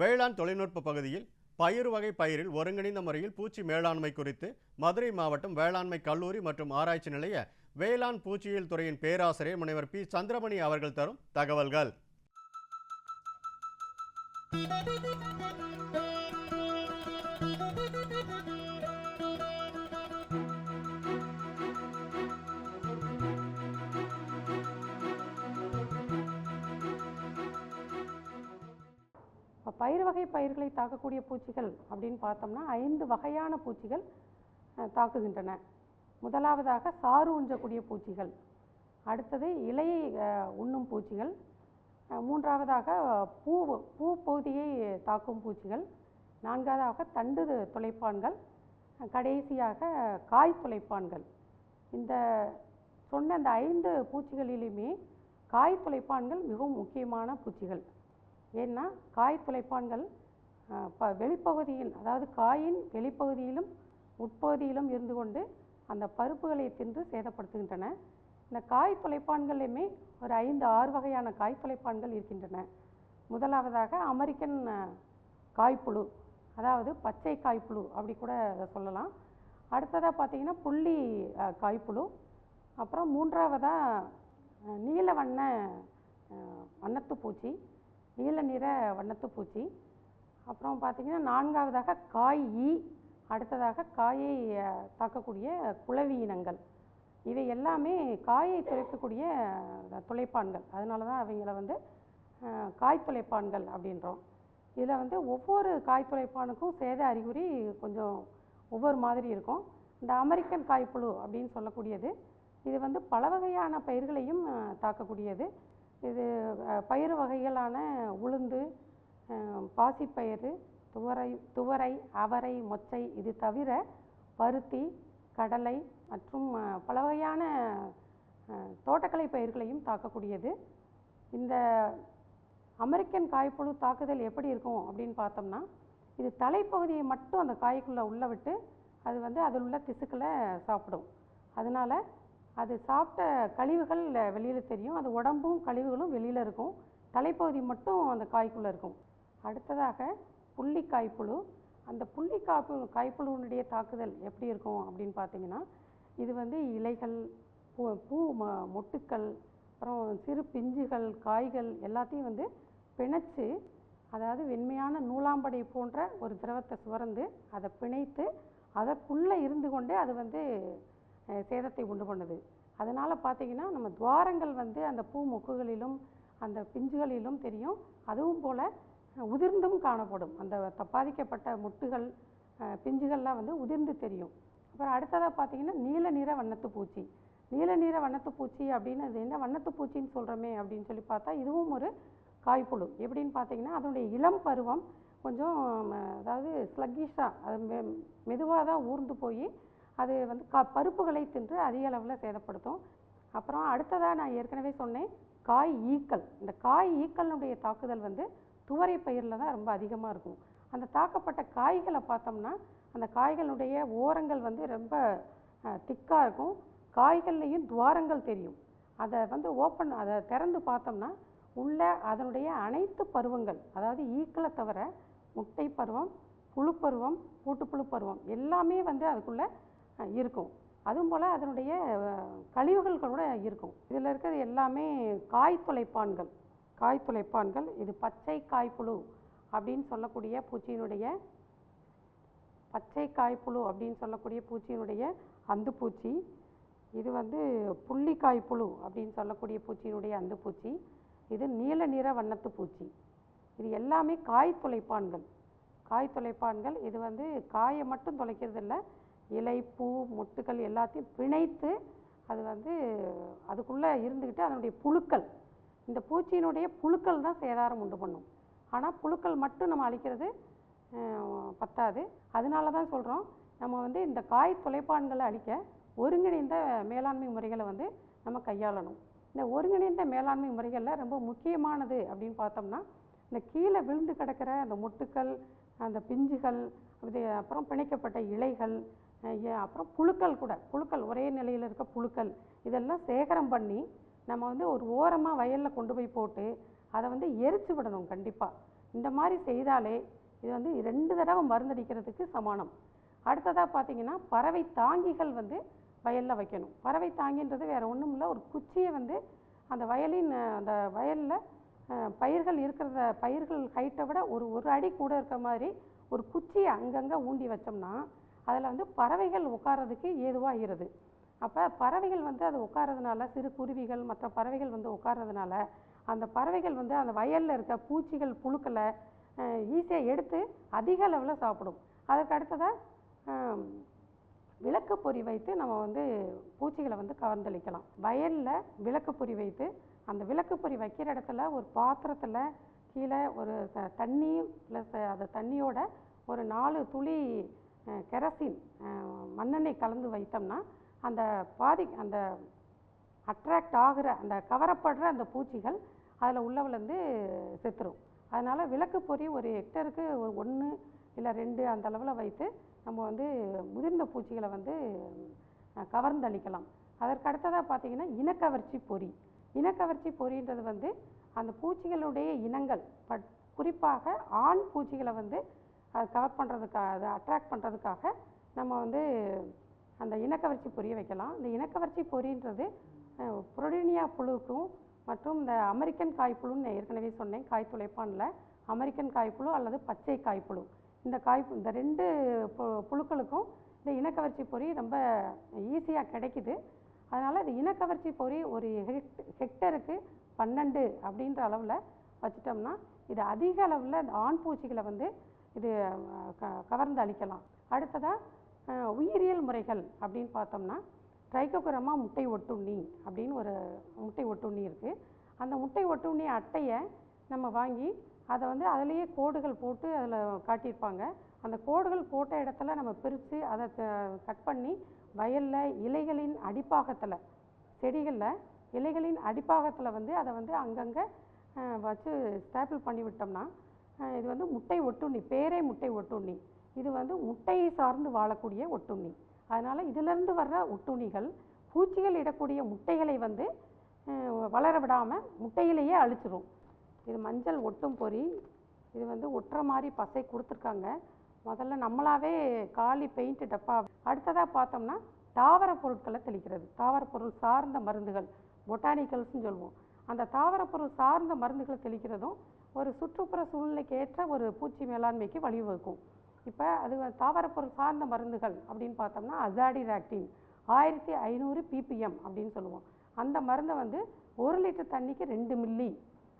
வேளாண் தொழில்நுட்ப பகுதியில் பயிர் வகை பயிரில் ஒருங்கிணைந்த முறையில் பூச்சி மேலாண்மை குறித்து மதுரை மாவட்டம் வேளாண்மை கல்லூரி மற்றும் ஆராய்ச்சி நிலைய வேளாண் பூச்சியியல் துறையின் பேராசிரியர் முனைவர் பி. சந்திரமணி அவர்கள் தரும் தகவல்கள். பயிர் வகை பயிர்களை தாக்கக்கூடிய பூச்சிகள் அப்படின்னு பார்த்தோம்னா ஐந்து வகையான பூச்சிகள் தாக்குகின்றன. முதலாவதாக சாறு உஞ்சக்கூடிய பூச்சிகள் அடுத்தது இலையை உண்ணும் பூச்சிகள் மூன்றாவதாக பூ பூ பகுதியை தாக்கும் பூச்சிகள் நான்காவதாக தண்டு துளைப்பான்கள் கடைசியாக காய் துளைப்பான்கள். இந்த சொன்ன இந்த ஐந்து பூச்சிகளிலுமே காய் துளைப்பான்கள் மிகவும் முக்கியமான பூச்சிகள். ஏன்னா காய் துளைப்பான்கள் ப வெளிப்பகுதியில் அதாவது காயின் வெளிப்பகுதியிலும் உட்பகுதியிலும் இருந்து கொண்டு அந்த பருப்புகளை தின்று சேதப்படுத்துகின்றன. இந்த காய் துளைப்பான்களையுமே ஒரு ஐந்து ஆறு வகையான காய் துளைப்பான்கள் இருக்கின்றன. முதலாவதாக அமெரிக்கன் காய்ப்புழு அதாவது பச்சை காய்ப்புழு அப்படி கூட அதை சொல்லலாம். அடுத்ததாக பார்த்தீங்கன்னா புள்ளி காய்ப்புழு. அப்புறம் மூன்றாவதாக நீல வண்ண வண்ணத்து பூச்சி. நீல நிற வண்ணத்து பூச்சி. அப்புறம் பார்த்திங்கன்னா நான்காவதாக காய் ஈ அடுத்ததாக காயை தாக்கக்கூடிய குளவி இனங்கள். இவை எல்லாமே காயை துளைக்கக்கூடிய துளைப்பான்கள். அதனால தான் அவங்கள வந்து காய் துளைப்பான்கள் அப்படின்றோம். இதில் வந்து ஒவ்வொரு காய் துளைப்பானுக்கும் சேத அறிகுறி கொஞ்சம் ஒவ்வொரு மாதிரி இருக்கும். இந்த அமெரிக்கன் காய்ப்புழு அப்படின்னு சொல்லக்கூடியது. இது வந்து பல வகையான பயிர்களையும் தாக்கக்கூடியது. இது பயிறு பயிர் வகைகளான உளுந்து பாசிப்பயிறு துவரை துவரை அவரை மொச்சை இது தவிர பருத்தி கடலை மற்றும் பல வகையான தோட்டக்கலை பயிர்களையும் தாக்கக்கூடியது. இந்த அமெரிக்கன் காய்ப்புழு தாக்குதல் எப்படி இருக்கும் அப்படின்னு பார்த்தோம்னா இது தலைப்பகுதியை மட்டும் அந்த காய்க்குள்ளே உள்ளே விட்டு அது வந்து அதில் உள்ள திசுக்களை சாப்பிடும். அதனால் அது சாப்பிட்ட கழிவுகள் வெளியில் தெரியும். அது உடம்பும் கழிவுகளும் வெளியில் இருக்கும். தலைப்பகுதி மட்டும் அந்த காய்க்குள்ளே இருக்கும். அடுத்ததாக புள்ளி காய்ப்புழு அந்த புள்ளி காய்ப்பு காய்ப்புழுவினுடைய தாக்குதல் எப்படி இருக்கும் அப்படின்னு பார்த்தீங்கன்னா இது வந்து இலைகள் பூ பூ ம- மொட்டுக்கள் அப்புறம் சிறு பிஞ்சுகள் காய்கள் எல்லாத்தையும் வந்து பிணைச்சு அதாவது வெண்மையான நூலாம்படை போன்ற ஒரு திரவத்தை சுரந்து அதை பிணைத்து அதற்குள்ளே இருந்து கொண்டே அது வந்து சேதத்தை உண்டு பண்ணுது. அதனால் பார்த்தீங்கன்னா நம்ம துவாரங்கள் வந்து அந்த பூ மொக்குகளிலும் அந்த பிஞ்சுகளிலும் தெரியும். அதுவும் போல் உதிர்ந்தும் காணப்படும். அந்த த- பாதிக்கப்பட்ட முட்டுகள் பிஞ்சுகள்லாம் வந்து உதிர்ந்து தெரியும். அப்புறம் அடுத்ததாக பார்த்தீங்கன்னா நீல நிற வண்ணத்து பூச்சி. நீல நிற வண்ணத்து பூச்சி அப்படின்னு அது என்ன? வண்ணத்து பூச்சின்னு சொல்கிறோமே அப்படின்னு சொல்லி பார்த்தா இதுவும் ஒரு காய்ப்புழு. எப்படின்னு பார்த்தீங்கன்னா அதனுடைய இளம் பருவம் கொஞ்சம் அதாவது ஸ்லக்கிஷாக அது மெ மெதுவாக தான் ஊர்ந்து போய் அது வந்து க பருப்புகளை தின்று அதிக அளவில் சேதப்படுத்தும். அப்புறம் அடுத்ததாக நான் ஏற்கனவே சொன்னேன் காய் ஈக்கள். இந்த காய் ஈக்களினுடைய தாக்குதல் வந்து துவரை பயிரில் தான் ரொம்ப அதிகமாக இருக்கும். அந்த தாக்கப்பட்ட காய்களை பார்த்தோம்னா அந்த காய்களுடைய ஓரங்கள் வந்து ரொம்ப திக்காக இருக்கும். காய்கள்லேயும் துவாரங்கள் தெரியும். அதை வந்து ஓப்பன் அதை திறந்து பார்த்தோம்னா உள்ள அதனுடைய அனைத்து பருவங்கள் அதாவது ஈக்களை தவிர முட்டை பருவம் புழுப்பருவம் கூட்டுப்புழு பருவம் எல்லாமே வந்து அதுக்குள்ளே இருக்கும். அதுவும் போல் அதனுடைய கழிவுகள் கூட இருக்கும். இதில் இருக்கிறது எல்லாமே காய் துளைப்பான்கள். காய் துளைப்பான்கள் இது பச்சை காய்ப்புழு அப்படின்னு சொல்லக்கூடிய பூச்சியினுடைய பச்சை காய்ப்புழு அப்படின்னு சொல்லக்கூடிய பூச்சியினுடைய அந்து பூச்சி இது வந்து புள்ளி காய்ப்புழு அப்படின்னு சொல்லக்கூடிய பூச்சியினுடைய அந்து பூச்சி இது நீல நிற வண்ணத்து பூச்சி. இது எல்லாமே காய் துளைப்பான்கள். காய் துளைப்பான்கள் இது வந்து காயை மட்டும் துளைக்கிறது இல்லை இலை பூ மொட்டுக்கள் எல்லாத்தையும் பிணைத்து அது வந்து அதுக்குள்ளே இருந்துக்கிட்டு அதனுடைய புழுக்கள். இந்த பூச்சியினுடைய புழுக்கள் தான் சேதாரம் உண்டு பண்ணும். ஆனால் புழுக்கள் மட்டும் நம்ம அழிக்கிறது பத்தாது. அதனால தான் சொல்கிறோம் நம்ம வந்து இந்த காய் தொலைப்பான்களை அழிக்க ஒருங்கிணைந்த மேலாண்மை முறைகளை வந்து நம்ம கையாளணும். இந்த ஒருங்கிணைந்த மேலாண்மை முறைகளில் ரொம்ப முக்கியமானது அப்படின்னு பார்த்தோம்னா இந்த கீழே விழுந்து கிடக்கிற அந்த மொட்டுக்கள் அந்த பிஞ்சுகள் இது அப்புறம் பிணைக்கப்பட்ட இலைகள் அப்புறம் புழுக்கள் கூட. புழுக்கள் ஒரே நிலையில் இருக்க புழுக்கள். இதெல்லாம் சேகரம் பண்ணி நம்ம வந்து ஒரு ஓரமாக வயலில் கொண்டு போய் போட்டு அதை வந்து எரிச்சு விடணும் கண்டிப்பாக இந்த மாதிரி செய்தாலே இது வந்து ரெண்டு தடவை மருந்தடிக்கிறதுக்கு சமானம். அடுத்ததாக பார்த்தீங்கன்னா பறவை தாங்கிகள் வந்து வயலில் வைக்கணும். பறவை தாங்கின்றது வேறு ஒன்றும் இல்லை. ஒரு குச்சியை வந்து அந்த வயலின் அந்த வயலில் பயிர்கள் இருக்கிறத பயிர்கள் ஹைட்டை விட ஒரு ஒரு அடி கூட இருக்க மாதிரி ஒரு குச்சியை அங்கங்கே ஊண்டி வச்சோம்னா அதில் வந்து பறவைகள் உட்கார்றதுக்கு ஏதுவாகிறது அப்போ பறவைகள் வந்து அது உட்கார்றதுனால சிறு குருவிகள் மற்ற பறவைகள் வந்து உட்கார்றதுனால அந்த பறவைகள் வந்து அந்த வயலில் இருக்க பூச்சிகள் புழுக்களை ஈஸியாக எடுத்து அதிக அளவில் சாப்பிடும். அதுக்கு அடுத்ததாக விளக்கு பொறி வைத்து நம்ம வந்து பூச்சிகளை வந்து கவர்ந்தளிக்கலாம். வயலில் விளக்கு பொறி வைத்து அந்த விளக்கு பொறி வைக்கிற இடத்துல ஒரு பாத்திரத்தில் கீழே ஒரு தண்ணி ப்ளஸ் அந்த தண்ணியோட ஒரு நாலு துளி கெரசின் மண்ணெண்ணெய் கலந்து வைத்தோம்னா அந்த பாதி அந்த அட்ராக்ட் ஆகிற அந்த கவரப்படுற அந்த பூச்சிகள் அதில் உள்ளவிலேருந்து செத்துரும். அதனால் விளக்கு பொறி ஒரு ஹெக்டருக்கு ஒரு ஒன்று இல்லை ரெண்டு அந்த அளவில் வைத்து நம்ம வந்து முதிர்ந்த பூச்சிகளை வந்து கவர்ந்தளிக்கலாம் அதற்கு அடுத்ததாக பார்த்திங்கன்னா இனக்கவர்ச்சி பொறி. இனக்கவர்ச்சி பொறின்றது வந்து அந்த பூச்சிகளுடைய இனங்கள் பட் குறிப்பாக ஆண் பூச்சிகளை வந்து அதை கவர் பண்ணுறதுக்காக அதை அட்ராக்ட் பண்ணுறதுக்காக நம்ம வந்து அந்த இனக்கவர்ச்சி பொரிய வைக்கலாம். இந்த இனக்கவர்ச்சி பொரின்றது புரோடினியா புழுக்கும் மற்றும் இந்த அமெரிக்கன் காய்ப்புழுன்னு நான் ஏற்கனவே சொன்னேன். காய் துளைப்பானில் அமெரிக்கன் காய்ப்புழு அல்லது பச்சை காய்ப்புழு இந்த காய் இந்த ரெண்டு பு- புழுக்களுக்கும் இந்த இனக்கவர்ச்சி பொறி ரொம்ப ஈஸியாக கிடைக்குது. அதனால் இந்த இனக்கவர்ச்சி பொறி ஒரு ஹெக்ட் ஹெக்டருக்கு பன்னெண்டு அப்படின்ற அளவில் வச்சிட்டோம்னா இது அதிக அளவில் இந்த ஆண் பூச்சிகளை வந்து இது க கவர்ந்து அளிக்கலாம் அடுத்ததாக உயிரியல் முறைகள் அப்படின்னு பார்த்தோம்னா ட்ரைகோகுரமா முட்டை ஒட்டுண்ணி அப்படின்னு ஒரு முட்டை ஒட்டுண்ணி இருக்குது அந்த முட்டை ஒட்டுண்ணி அட்டையை நம்ம வாங்கி அதை வந்து அதிலேயே கோடுகள் போட்டு அதில் காட்டியிருப்பாங்க. அந்த கோடுகள் போட்ட இடத்துல நம்ம பிரித்து அதை கட் பண்ணி வயலில் இலைகளின் அடிப்பாகத்தில் செடிகளில் இலைகளின் அடிப்பாகத்தில் வந்து அதை வந்து அங்கங்கே வச்சு ஸ்டாப்பிள் பண்ணி விட்டோம்னா இது வந்து முட்டை ஒட்டுண்ணி பேரே முட்டை ஒட்டுண்ணி. இது வந்து முட்டையை சார்ந்து வாழக்கூடிய ஒட்டுண்ணி. அதனால் இதிலிருந்து வர்ற ஒட்டுண்ணிகள் பூச்சிகள் இடக்கூடிய முட்டைகளை வந்து வளர விடாமல் முட்டையிலேயே அழிச்சிரும். இது மஞ்சள் ஒட்டும் பொறி. இது வந்து ஒட்டுற மாதிரி பசை கொடுத்துருக்காங்க. முதல்ல நம்மளாவே காலி பெயிண்ட் டப்பா. அடுத்ததாக பார்த்தோம்னா தாவர பொருட்களை தெளிக்கிறது. தாவர பொருள் சார்ந்த மருந்துகள் பொட்டானிக்கல்ஸ்னு சொல்லுவோம். அந்த தாவர பொருள் சார்ந்த மருந்துகளை தெளிக்கிறதும் ஒரு சுற்றுப்புற சூழ்நிலைக்கு ஏற்ற ஒரு பூச்சி மேலாண்மைக்கு வழிவகுக்கும். இப்போ அது தாவரப்பொருள் சார்ந்த மருந்துகள் அப்படின்னு பார்த்தோம்னா அசாடிராக்டின் ஆயிரத்தி ஐநூறு பிபிஎம் அப்படின்னு சொல்லுவோம். அந்த மருந்தை வந்து ஒரு லிட்டர் தண்ணிக்கு ரெண்டு மில்லி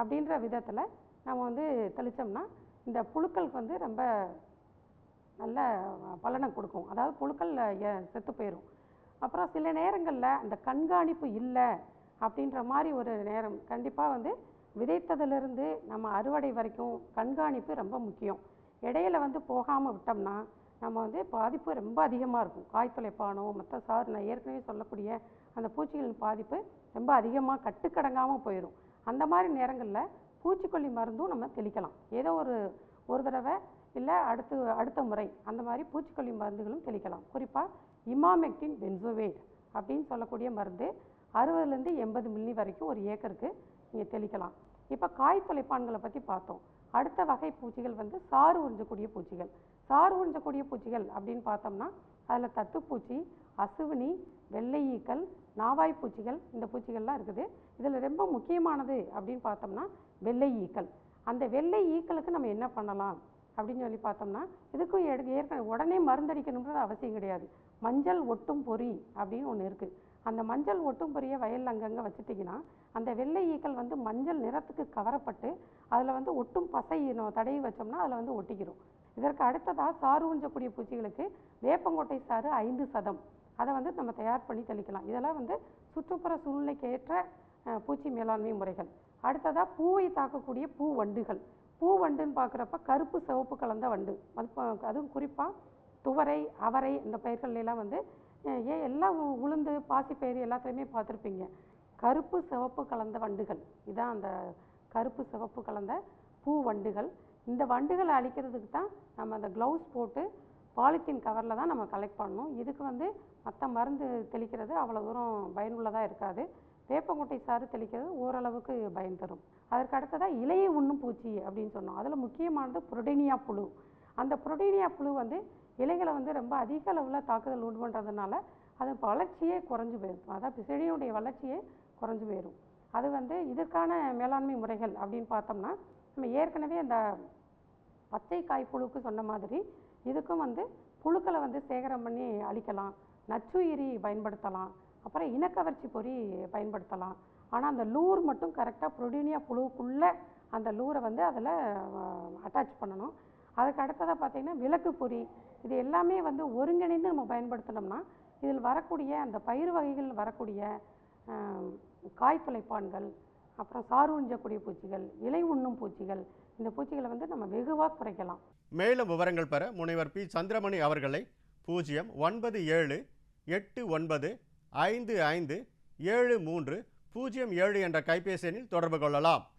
அப்படின்ற விதத்தில் நம்ம வந்து தெளித்தோம்னா இந்த புழுக்களுக்கு வந்து ரொம்ப நல்ல பலனை கொடுக்கும். அதாவது புழுக்கள் செத்து போயிடும் அப்புறம் சில நேரங்களில் அந்த கண்காணிப்பு இல்லை அப்படின்ற மாதிரி ஒரு நேரம் கண்டிப்பாக வந்து விதைத்ததுலேருந்து நம்ம அறுவடை வரைக்கும் கண்காணிப்பு ரொம்ப முக்கியம். இடையில வந்து போகாமல் விட்டோம்னா நம்ம வந்து பாதிப்பு ரொம்ப அதிகமாக இருக்கும். காய் மற்ற சார் நான் ஏற்கனவே சொல்லக்கூடிய அந்த பூச்சிகளின் பாதிப்பு ரொம்ப அதிகமாக கட்டுக்கடங்காமல் போயிடும் அந்த மாதிரி நேரங்களில் பூச்சிக்கொல்லி மருந்தும் நம்ம தெளிக்கலாம். ஏதோ ஒரு ஒரு தடவை இல்லை அடுத்து அடுத்த முறை அந்த மாதிரி பூச்சிக்கொல்லி மருந்துகளும் தெளிக்கலாம். குறிப்பாக இமாமெக்டின் பென்சோவேட் அப்படின்னு சொல்லக்கூடிய மருந்து அறுபதுலேருந்து எண்பது மில்லி வரைக்கும் ஒரு ஏக்கருக்கு நீங்கள் தெளிக்கலாம். இப்போ காய் தொலைப்பான்களை பற்றி பார்த்தோம். அடுத்த வகை பூச்சிகள் வந்து சாறு உறிஞ்சக்கூடிய பூச்சிகள். சாறு உறிஞ்சக்கூடிய பூச்சிகள் அப்படின்னு பார்த்தோம்னா அதில் தத்துப்பூச்சி அசுவினி வெள்ளை ஈக்கள் நாவாய் பூச்சிகள் இந்த பூச்சிகள்லாம் இருக்குது. இதில் ரொம்ப முக்கியமானது அப்படின்னு பார்த்தோம்னா வெள்ளை ஈக்கள். அந்த வெள்ளை ஈக்களுக்கு நம்ம என்ன பண்ணலாம்? அப்படின்னு சொல்லி பார்த்தோம்னா இதுக்கும் எடு ஏற்கனவே உடனே மருந்தடிக்கணுன்றது அவசியம் கிடையாது. மஞ்சள் ஒட்டும் பொறி அப்படின்னு ஒன்று இருக்குது அந்த மஞ்சள் ஒட்டும் பொரியை வயலில் அங்கங்கே வச்சுட்டிங்கன்னா அந்த வெள்ளை ஈக்கள் வந்து மஞ்சள் நிறத்துக்கு கவரப்பட்டு அதில் வந்து ஒட்டும் பசை நம்ம தடவி வச்சோம்னா அதில் வந்து ஒட்டிக்கிறோம் இதற்கு அடுத்ததாக சாறு உஞ்சக்கூடிய பூச்சிகளுக்கு வேப்பங்கொட்டை சாறு ஐந்து சதம். அதை வந்து நம்ம தயார் பண்ணி தெளிக்கலாம். இதெல்லாம் வந்து சுற்றுப்புற சூழ்நிலைக்கு ஏற்ற பூச்சி மேலாண்மை முறைகள். அடுத்ததாக பூவை தாக்கக்கூடிய பூ வண்டுகள். பூ வண்டுன்னு பார்க்குறப்ப கருப்பு சிவப்பு கலந்த வண்டு. அது அதுவும் குறிப்பாக துவரை அவரை இந்த பயிர்கள்லாம் வந்து ஏன் எல்லாம் உ- உளுந்து பாசிப்பயிறு எல்லாத்துலேயுமே பார்த்துருப்பீங்க. கருப்பு சிவப்பு கலந்த வண்டுகள். இதான் அந்த கருப்பு சிவப்பு கலந்த பூ வண்டுகள். இந்த வண்டுகளை அழிக்கிறதுக்கு தான் நம்ம அந்த க்ளவுஸ் போட்டு பாலித்தீன் கவரில் தான் நம்ம கலெக்ட் பண்ணணும். இதுக்கு வந்து மற்ற மருந்து தெளிக்கிறது அவ்வளோ தூரம் பயனுள்ளதாக இருக்காது. வேப்பங்குட்டை சாறு தெளிக்கிறது ஓரளவுக்கு பயன் தரும். அதற்கு அடுத்ததாக இலையை உண்ணும் பூச்சி அப்படின்னு சொன்னோம். அதில் முக்கியமானது புரோடீனியா புழு. அந்த புரோடீனியா புழு வந்து இலைகளை வந்து ரொம்ப அதிக அளவில் தாக்குதல் உண்டு பண்ணுறதுனால அது வளர்ச்சியே குறைஞ்சி போயிடும் அதாவது செடியினுடைய வளர்ச்சியே குறைஞ்சி போயிடும் அது வந்து இதற்கான மேலாண்மை முறைகள் அப்படின்னு பார்த்தோம்னா நம்ம ஏற்கனவே அந்த பச்சை காய்ப்புழுக்கு சொன்ன மாதிரி இதுக்கும் வந்து புழுக்களை வந்து சேகரம் பண்ணி அழிக்கலாம் நச்சுயிரி பயன்படுத்தலாம் அப்புறம் இனக்கவர்ச்சி பொறி பயன்படுத்தலாம். ஆனால் அந்த லூர் மட்டும் கரெக்டாக புரோடீனியா புழுவுக்குள்ளே அந்த லூரை வந்து அதில் அட்டாச் பண்ணணும். அதுக்கு அடுத்ததாக பார்த்திங்கன்னா விளக்கு பொறி. இது எல்லாமே வந்து ஒருங்கிணைந்து நம்ம பயன்படுத்தினோம்னா இதில் வரக்கூடிய அந்த பயிர் வகைகள் வரக்கூடிய காய் துளைப்பான்கள் அப்புறம் சாறு உஞ்சக்கூடிய பூச்சிகள் இலை உண்ணும் பூச்சிகள் இந்த பூச்சிகளை வந்து நம்ம வெகுவாக குறைக்கலாம். மேலும் விவரங்கள் பெற முனைவர் பி. சந்திரமணி அவர்களை பூஜ்ஜியம் ஒன்பது ஏழு எட்டு ஒன்பது ஐந்து ஐந்து ஏழு மூன்று பூஜ்ஜியம் ஏழு என்ற கைபேசி எண்ணில் தொடர்பு கொள்ளலாம்.